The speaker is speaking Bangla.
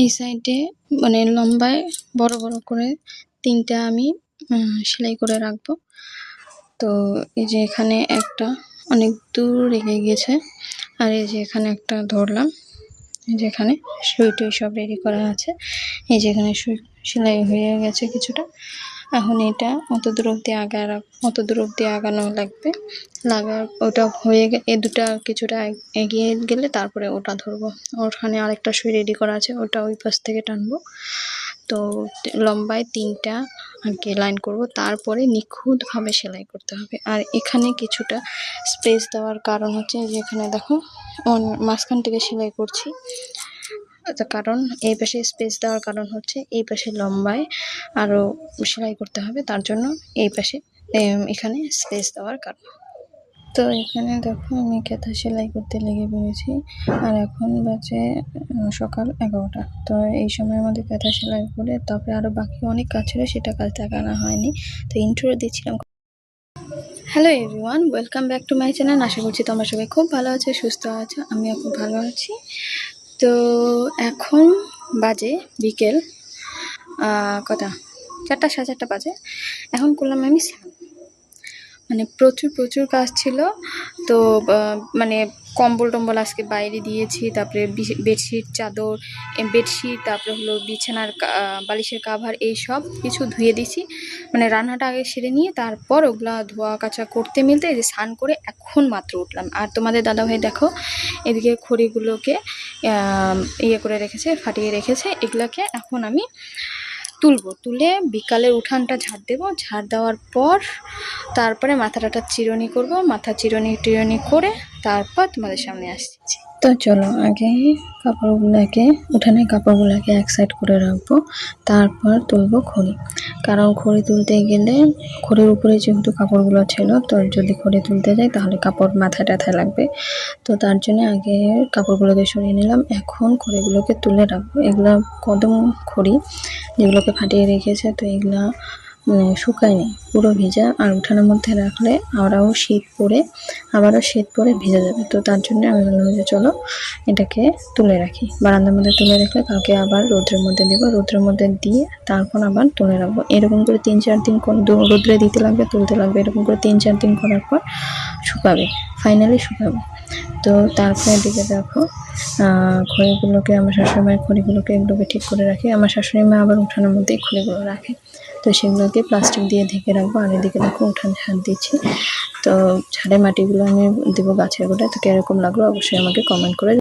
এই সাইডে মানে লম্বায় বড় বড় করে তিনটা আমি সেলাই করে রাখব। তো এই যে এখানে একটা অনেক দূর রেগে গেছে, আর এই যে এখানে একটা ধরলাম, এই যে এখানে সুই টুই সব রেডি করা আছে। এই যে এখানে সুই, সেলাই হয়ে গেছে কিছুটা। এখন এটা অত দূর অব্দি আগা অত দূর অব্দি আগানো লাগবে। লাগা ওটা হয়ে এ দুটা কিছুটা এগিয়ে গেলে তারপরে ওটা ধরবো। ওখানে আরেকটা সুই রেডি করা আছে, ওটা ওই পাশ থেকে টানবো। তো লম্বায় তিনটা আগে লাইন করব, তারপরে নিখুঁতভাবে সেলাই করতে হবে। আর এখানে কিছুটা স্পেস দেওয়ার কারণ হচ্ছে যে এখানে দেখো মাঝখান থেকে সেলাই করছি। কারণ এই পাশে স্পেস দেওয়ার কারণ হচ্ছে এই পাশে লম্বায় আরও সেলাই করতে হবে তার জন্য এই পাশে এখানে স্পেস দেওয়ার কারণ। তো এখানে দেখো আমি কেথা সেলাই করতে লেগে পড়েছি আর এখন বাজে সকাল এগারোটা। তো এই সময়ের মধ্যে কেথা সেলাই করে তারপরে আরও বাকি অনেক কাজ ছিল সেটা কাজ দেখানো হয়নি। তো ইন্ট্রো দিচ্ছিলাম। Hello everyone welcome back to my channel আশা করছি তোমরা সবাই খুব ভালো আছো সুস্থ আছো আমিও খুব ভালো আছি। তো এখন বাজে বিকেল কটা? চারটা সাড়ে চারটা বাজে। এখন করলাম আমি স্নান। মানে প্রচুর প্রচুর কাজ ছিল। তো মানে কম্বল টম্বল আজকে বাইরে দিয়েছি, তারপরে বেডশিট, চাদর বেডশিট, তারপরে হলো বিছানার বালিশের কাভার এই সব কিছু ধুয়ে দিছি মানে রান্নাটা আগে সেরে নিয়ে তারপর ওগুলা ধোয়া কাচা করতে মিলতে যে স্নান করে এখন মাত্র উঠলাম। আর তোমাদের দাদাভাই দেখো, এদিকে খড়িগুলোকে ইয়ে করে রেখেছে, ফাটিয়ে রেখেছে, এগুলোকে এখন আমি তুলবো। তুলে বিকালের উঠানটা ঝাড় দেবো। ঝাড় দেওয়ার পর তারপরে মাথাটাটা চিরনি করব। মাথা চিরনি টিরনি করে তারপর তোমাদের সামনে আসছি। তো চলো আগে কাপড়গুলোকে উঠানে কাপড়গুলোকে এক সাইড করে রাখব, তারপর তুলবো খড়ি। কারণ খড়ি তুলতে গেলে খড়ির উপরে যেহেতু কাপড়গুলো ছিল, তো যদি খড়ি তুলতে যাই তাহলে কাপড় মাথায় টাথায় লাগবে। তো তার জন্য আগে কাপড়গুলোকে সরিয়ে নিলাম। এখন খড়িগুলোকে তুলে রাখব। এগুলো কদম খড়ি যেগুলোকে ফাটিয়ে রেখেছে, তো এগুলো মানে শুকায়নি। পুরো ভিজা আর উঠানের মধ্যে রাখলে আবারও শীত পড়ে আবারও শীত পড়ে ভিজে যাবে। তো তার জন্য আমি বললাম যে চলো এটাকে তুলে রাখি। বারান্দার মধ্যে তুলে রাখলে কালকে আবার রোদ্রের মধ্যে দেবো। রোদ্রের মধ্যে দিয়ে তারপর আবার তুলে রাখব। এরকম করে তিন চার দিন রোদ্রে দিতে লাগবে, তুলতে লাগবে। এরকম করে তিন চার দিন করার পর শুকাবে। ফাইনালি শুকাবে। তো তারপরে দিকে দেখো খড়িগুলোকে আমার শাশুড়ি মায়ের খড়িগুলোকে এগুলোকে ঠিক করে রাখি। আমার শাশুড়ি মা আবার উঠানের মধ্যেই খড়িগুলো রাখে। তো সেগুলোকে প্লাস্টিক দিয়ে ঢেকে রাখব আর এদিকে দেখো উঠান হাত দিচ্ছি। তো ঝাড়ের মাটিগুলো আমি দেবো গাছের গোড়ায়, তো কীরকম লাগল অবশ্যই আমাকে কমেন্ট করে